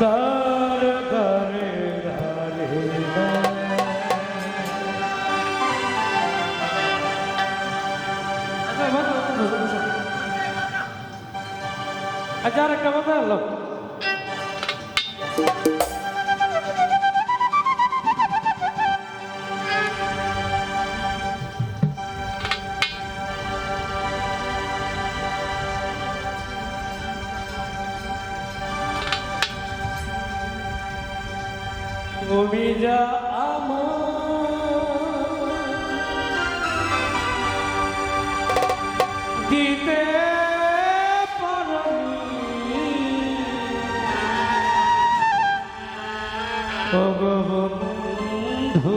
দার দারে দারে আচ্ছা আর একটা কথা ভগবন্ধু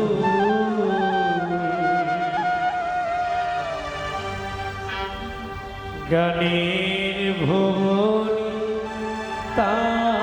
গানের ভুবনী তাতে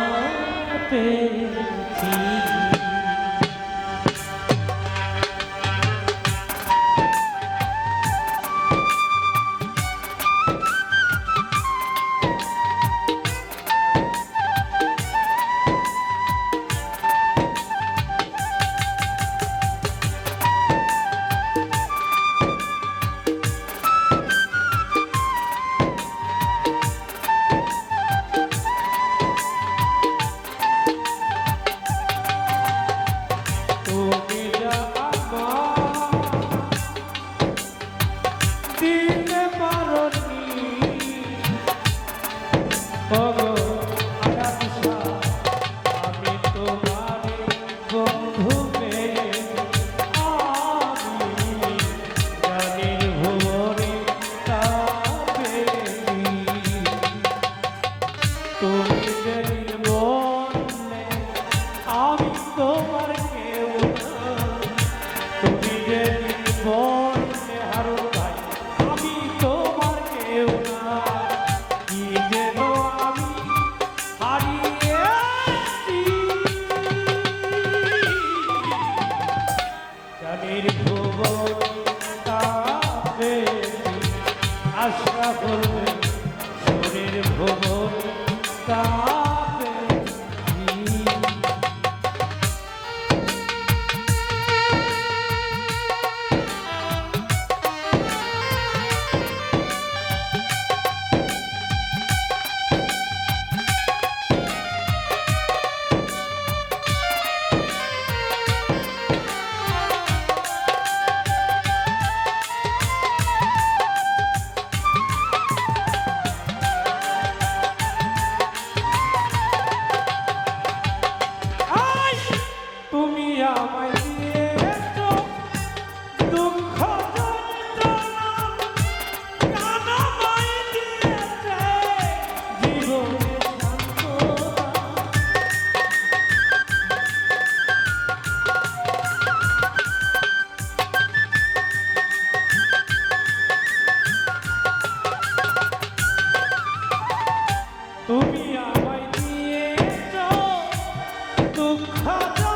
তোমার কেউ তুমি যেদিন বললে হারুন ভাই আমি তোমার কেউ না। কি যেন আমি হারিয়েছি জানির ভুবন দুঃখ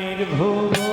গানের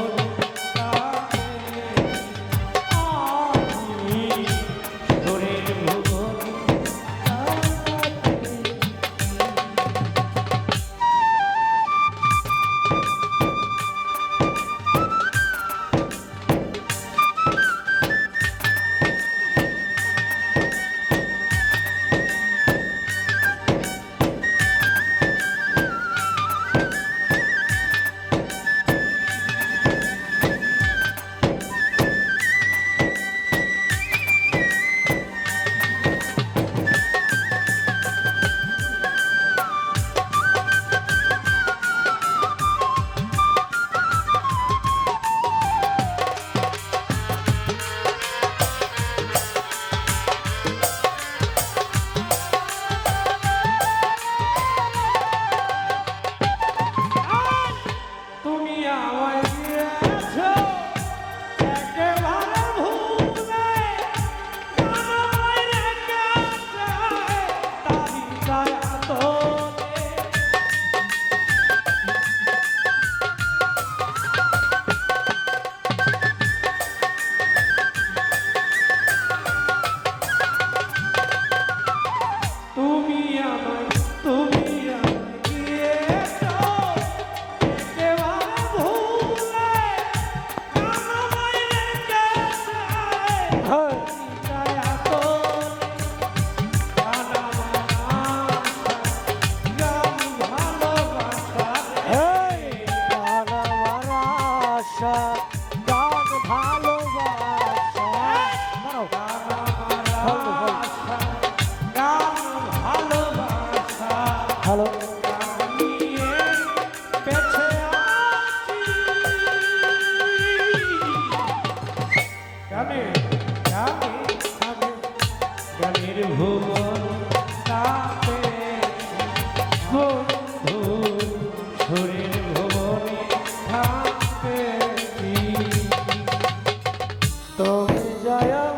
তুমি যায়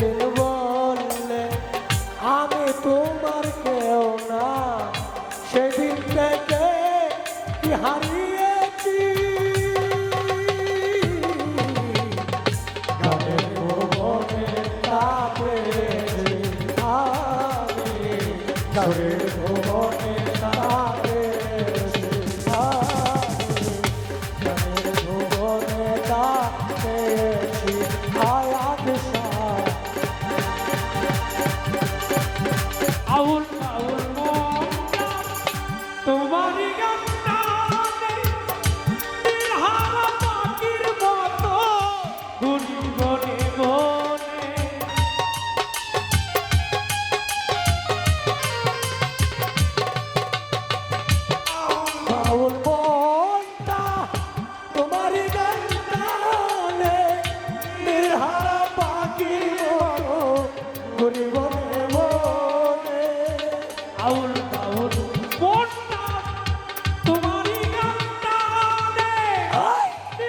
দিন বললে আমি তোমার কেউ না। সেদিন থেকে হারিয়েছি? তাপড়ে আমি। ভবনে